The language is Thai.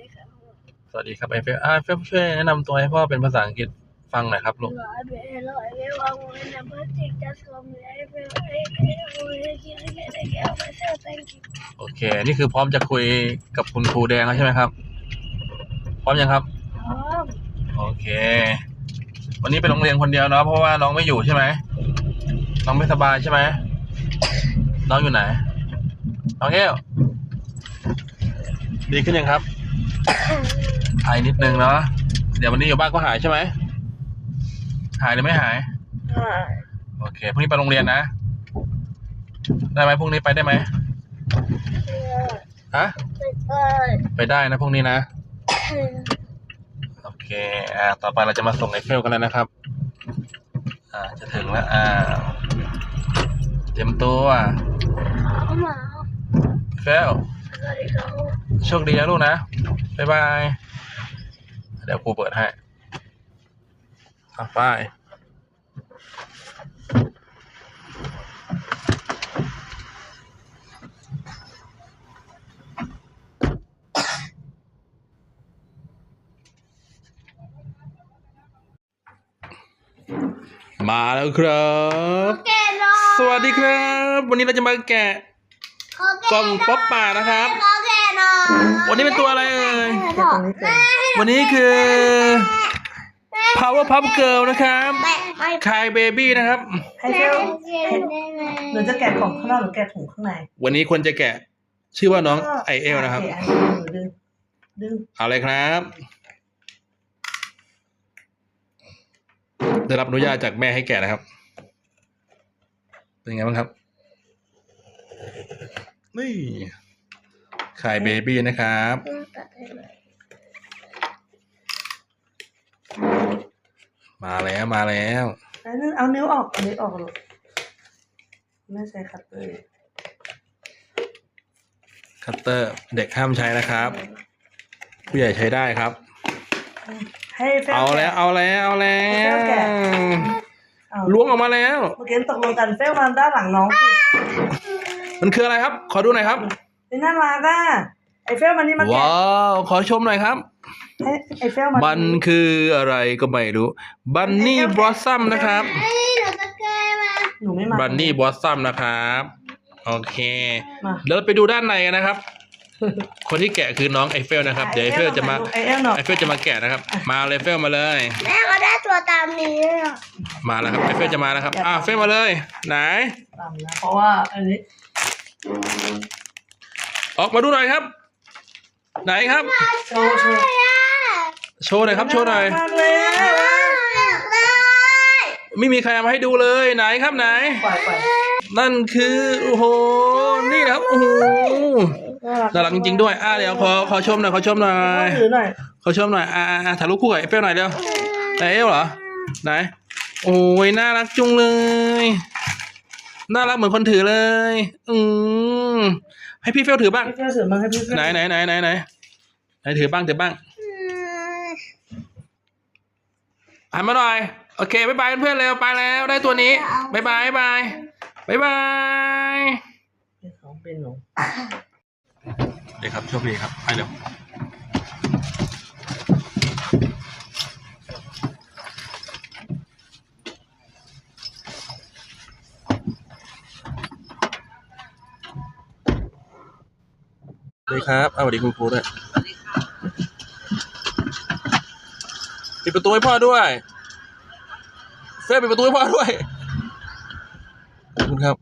ดีครับสวัสดีครับไอเฟลอ่าเฟลช่วยแนะนำตัวให้พ่อเป็นภาษาอังกฤษฟังหน่อยครับลูกร้อยเบลร้อยเบลวางไว้ในพลาสติกจะสวมไว้เบลไอ้เบลโอ้ยกินอะไรได้แก้วไม่ใช่ thank you โอเค นี่คือพร้อมจะคุยกับคุณครูแดงแล้วใช่ไหมครับ พร้อมยังครับพร้อมโอเค วันนี้ไปโรงเรียนคนเดียวเนาะเพราะว่าน้องไม่อยู่ใช่ไหมน้องไม่สบายใช่ไหมน้องอยู่ไหนน้องเอลดีขึ้นยังครับ ไอนิดนึงเนาะเดี๋ยววันนี้อยู่บ้านก็หายใช่ไหมหายหรือไม่หายอ่าโอเคพรุ่งนี้ไปโรงเรียนนะ ได้ไหมพรุ่งนี้ไปได้ไหมฮะเอ้ยไปได้นะพรุ่งนี้นะ โอเค อ่า ต่อไปเราจะมาส่งไอเฟลกันแล้วนะครับ อ่า จะถึงแล้ว อ่า เตรียมตัวเอามาเฟลสวัสดีครับโชคดีนะลูกนะ บ๊ายบาย เดี๋ยวครูเปิดให้อะไปมาแล้วครับแกะหน่อยสวัสดีครับ วันนี้เราจะมาแกะขอกล่องป๊อปป่านะครับ วันนี้เป็นตัวอะไรเอ่ยแกะตรงนี้ก่อนวันนี้คือ Power Pup Girl นะครับไม่ไม่คายเบบี้นะครับ ให้เฟลหนูจะแกะกล่องข้างนอกหรือแกะถุงข้างในวันนี้คนจะแกะชื่อว่าน้องไอเอลนะครับ โอเอันนี้หนูดึงดึงเอาเลยครับ ได้รับอนุญาตจากแม่ให้แกะนะครับ เป็นไงบ้างครับ นี่ คายเบบี้นะครับตัดให้เลยมาแล้วมาแล้วอันนึงเอานิ้วออกเอานิ้วออกลูกไม่ใช้คัตเตอร์คัตเตอร์เด็กห้ามใช้นะครับ ผู้ใหญ่ใช้ได้ครับ ให้เฟลเอาแล้วเอาแล้วเอาแล้ให้เฟลแกะวเอาล้วงออกมาแล้ว เมื่อกี้ตกลงกันเฟลมาด้านหลังน้องสิมันคืออะไรครับ ขอดูหน่อยครับ นี่น่ารักอะไอเฟลมานี่มาแกะว้าวขอชมหน่อยครับให้ไอเฟลมามันคืออะไรก็ไม่รู้บันนี่บลอสซัมนะครับเฮ้ยเราจะแก้มาหนูไม่มาบันนี่บลอสซัมนะครับโอเคมาเดี๋ยวเราไปดูด้านในกันนะครับ คนที่แกะคือน้องไอเฟลนะครับ เดี๋ยวไอเฟลจะมาไอเอลหน่อยไอเฟลจะมาแกะนะครับ มาเลยเฟลมาเลยแม่ก็ได้ตัวตามนี้เลยอะมาแล้วครับไอเฟลจะมาแล้วครับอะเฟลมาเลย ไหนตามนะเพราะว่าอันนี้ ออกมาดูหน่อยครับ ไหนครับ โชว์โชว์โชว์หน่อยครับ โชว์หน่อย มากเลยอะอยากได้ไม่มีใครเอามาให้ดูเลยไหนครับไหน ปล่อยปล่อยนั่นคือโอ้โหนี่นะครับโอ้โหน่ารักจริงๆด้วยอะเดี๋ยวขอขอชมหน่อยขอชมหน่อยถือหน่อยขอชมหน่อยอ่าอ่าถ่ายรูปคู่กับไอเฟลหน่อยเร็วไหนเอลเหรอไหน โอ้ยน่ารักจุงเลย น่ารักเหมือนคนถือเลย อืม ให้พี่เฟลถือบ้าง พี่เฟลถือมาให้พี่เฟลไหนไหนไหนไหนไหนไหนถือบ้างถือบ้างหันมาหน่อย โอเคบายบายเพื่อนๆเร็วไปแล้วได้ตัวนี้บายบายบายบายบายเป็นของเป็นหนูเดี๋ยวครับโชคดีครับไปเร็ว ดีครับเอาสวัสดีคุณครูด้วยปิดประตูให้พ่อด้วยเฟรปิดประตูให้พ่อด้วยขอบคุณครับ